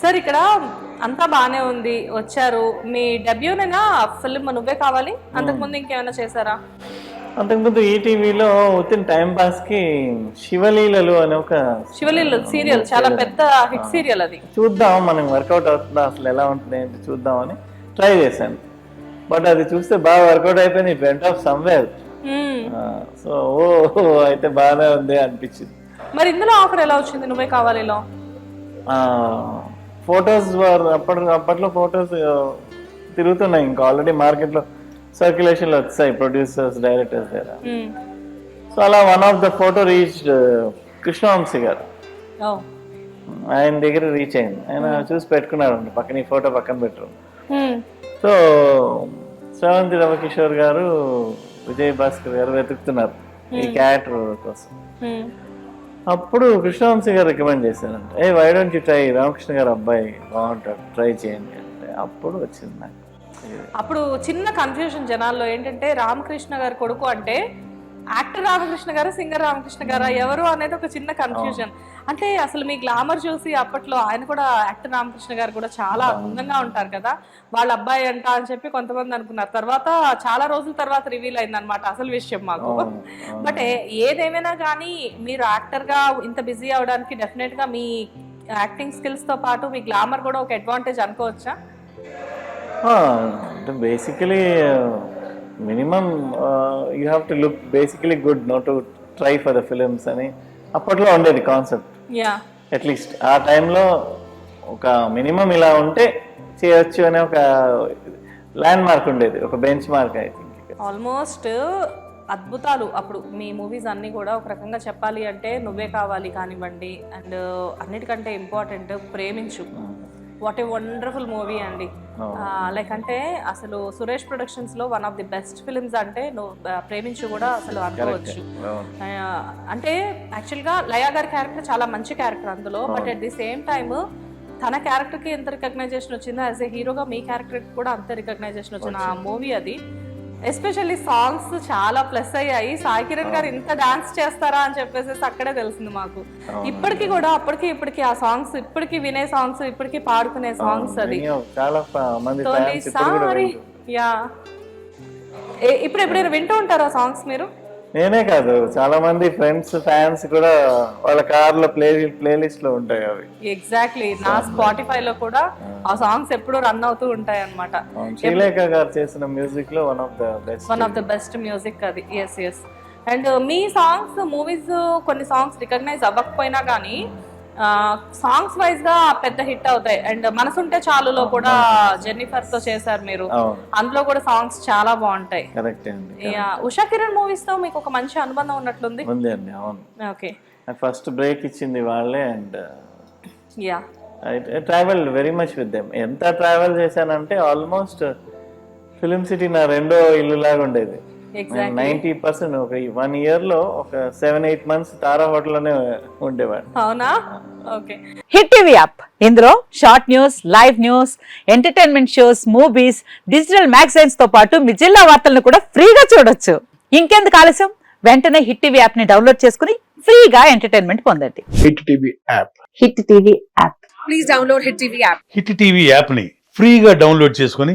Sir ఇక్కడ అంతా బానే ఉంది. వచ్చారు. మీ డెబ్యూనేనా ఫిల్మ్ నువ్వే కావాలి? అంతకుముందు ఇంకేమైనా చేశారా? అంతకుముందు ఈటీవీలో వచ్చిన టైం పాస్కి శివలీలలు అనే ఒక శివలీలు సీరియల్ చాలా పెద్ద హిట్ సీరియల్ అది. చూద్దాం మనం వర్కౌట్ అవుతుందా అసలు ఎలా ఉంటుంది ఏంటి చూద్దామని ట్రై చేశాను. బట్ అది చూస్తే బాగా వర్కౌట్ అయిపోయింది వెంట ఆఫ్ సమ్వేర్. సో ఓ, అయితే బాగానే ఉంది అనిపించింది. మరి ఇందులో ఆఫర్ ఎలా వచ్చింది? నువ్వే కావాలిలో ఫొటోస్ అప్పటి అప్పట్లో ఫొటోస్ తిరుగుతున్నాయి ఇంకా ఆల్రెడీ మార్కెట్లో సర్క్యులేషన్లో వచ్చాయి ప్రొడ్యూసర్స్ డైరెక్టర్స్ దగ్గర. సో అలా one of the photo reach Krishna Vamsi garu. ఆయన దగ్గర రీచ్ అయింది ఆయన చూసి పెట్టుకున్నారు పక్కన ఈ ఫోటో పక్కన పెట్టరు. సో శ్రవంతి రవికిషోర్ గారు విజయ్ భాస్కర్ గారు వెతుకుతున్నారు ఈ క్యారెక్టర్ కోసం. అప్పుడు కృష్ణవంశీ గారు రికమెండ్ చేశారంట. ఏ why don't you try Ramakrishna garu అబ్బాయి? బాగుంటాడు. ట్రై చేయండి. అంటే అప్పుడు వచ్చింది నాకు. అప్పుడు చిన్న కన్ఫ్యూజన్ జనాల్లో ఏంటంటే రామకృష్ణ గారి కొడుకు అంటే యాక్టర్ రామకృష్ణ గారు సింగర్ రామకృష్ణ గారా ఎవరు అనేది ఒక చిన్న కన్ఫ్యూజన్ అంటే అసలు మీ గ్లామర్ చూసి అప్పట్లో ఆయన కూడా యాక్టర్ రామకృష్ణ గారు కూడా చాలా అందంగా ఉంటారు కదా. వాళ్ళ అబ్బాయి అంట అని చెప్పి కొంతమంది అనుకున్నారు. తర్వాత చాలా రోజుల తర్వాత రివీల్ అయింది అనమాట అసలు విషయం మాకు. బట్ ఏదేమైనా కానీ మీరు యాక్టర్గా ఇంత బిజీ అవడానికి డెఫినెట్గా మీ యాక్టింగ్ స్కిల్స్తో పాటు మీ గ్లామర్ కూడా ఒక అడ్వాంటేజ్ అనుకోవచ్చా? అంటే basically minimum you have to look basically good know to try for the films అని. అప్పట్లో ఉండేది కాన్సెప్ట్ యా అట్లీస్ట్ ఆ టైంలో ఒక మినిమం ఇలా ఉంటే చేయొచ్చు అనే ఒక ల్యాండ్ మార్క్ ఉండేది ఒక benchmark I think almost అద్భుతాలు. అప్పుడు మీ మూవీస్ అన్నీ కూడా ఒక రకంగా చెప్పాలి అంటే నువ్వే కావాలి కానివ్వండి అండ్ అన్నిటికంటే important Preminchu. What a wonderful movie అండి. లైక్ అంటే అసలు Suresh ప్రొడక్షన్స్లో one of the best films అంటే నువ్వు ప్రేమించు కూడా అసలు అనుకోవచ్చు. అంటే యాక్చువల్గా లయా గారి క్యారెక్టర్ చాలా మంచి క్యారెక్టర్ అందులో but at the same time తన క్యారెక్టర్కి ఎంత రికగ్నైజేషన్ వచ్చిందో యాజ్ ఏ హీరోగా మీ క్యారెక్టర్ కూడా అంత రికగ్నైజేషన్ వచ్చిన ఆ మూవీ అది. ఎస్పెషల్లీ సాంగ్స్ చాలా ప్లస్ అయ్యాయి. సాయి కిరణ్ గారు ఇంత డాన్స్ చేస్తారా అని చెప్పేసి అక్కడే తెలిసింది మాకు. ఇప్పటికీ కూడా అప్పటికి ఇప్పటికి ఆ సాంగ్స్ ఇప్పటికి వినే సాంగ్స్ ఇప్పటికి పాడుకునే సాంగ్స్ అది. చాలా మంది యా. ఇప్పుడు ఎప్పుడైనా వింటూ ఉంటారా సాంగ్స్ మీరు? నేనే కాదు చాలా మంది ఫ్రెండ్స్ ఫ్యాన్స్ కూడా వాళ్ళ కార్లో ప్లే ప్లేలిస్ట్లో ఉంటాయి అవి. ఎగ్జాక్ట్లీ నా స్పాటిఫై లో కూడా ఆ. సాంగ్స్ ఎప్పుడూ రన్ అవుతూ ఉంటాయి అవును, శ్రీలేఖ గారు చేసిన మ్యూజిక్లో one of the best one of the best music అది. ఎస్ ఎస్ అండ్ మీ సాంగ్స్ మూవీస్ కొన్ని సాంగ్స్ రికగ్నైజ్ అవ్వకపోయినా కానీ సాంగ్స్ వైజ్గా పెద్ద హిట్ అవుతాయి. అండ్ మనసుంటే చాలులో కూడా జెన్నిఫర్తో చేశారు మీరు. అందులో కూడా సాంగ్స్ చాలా బాగుంటాయి. కరెక్ట్ అండి. ఉషా కిరణ్ మూవీస్తో మీకు ఒక మంచి అనుబంధం ఉన్నట్లుంది. ఉంది అండి అవును. ఓకే ఫస్ట్ బ్రేక్ ఇచ్చింది వాళ్ళే and yeah I travel very much with them ఎంత ట్రావెల్ చేశానంటే ఆల్మోస్ట్ ఫిలిం సిటీ నా రెండో ఇల్లు లాగా ఉండేది. ఎగ్జాక్ట్ నైంటీ పర్సెంట్ ఒక వన్ ఇయర్లో ఒక సెవెన్ ఎయిట్ మంత్స్ తారా హోటల్లోనే ఉండేవాడు అవునా? Okay hit TV app. ఇందులో short news live news entertainment shows movies digital మ్యాగజైన్స్తో పాటు మీ జిల్లా వార్తలను కూడా ఫ్రీగా చూడొచ్చు. ఇంకెందుకు ఆలస్యం? వెంటనే హిట్ టీవీ యాప్ని డౌన్లోడ్ చేసుకుని ఫ్రీగా ఎంటర్టైన్మెంట్ పొందండి. Hit TV app. Hit TV app. Hit TV యాప్ని ఫ్రీగా డౌన్లోడ్ చేసుకొని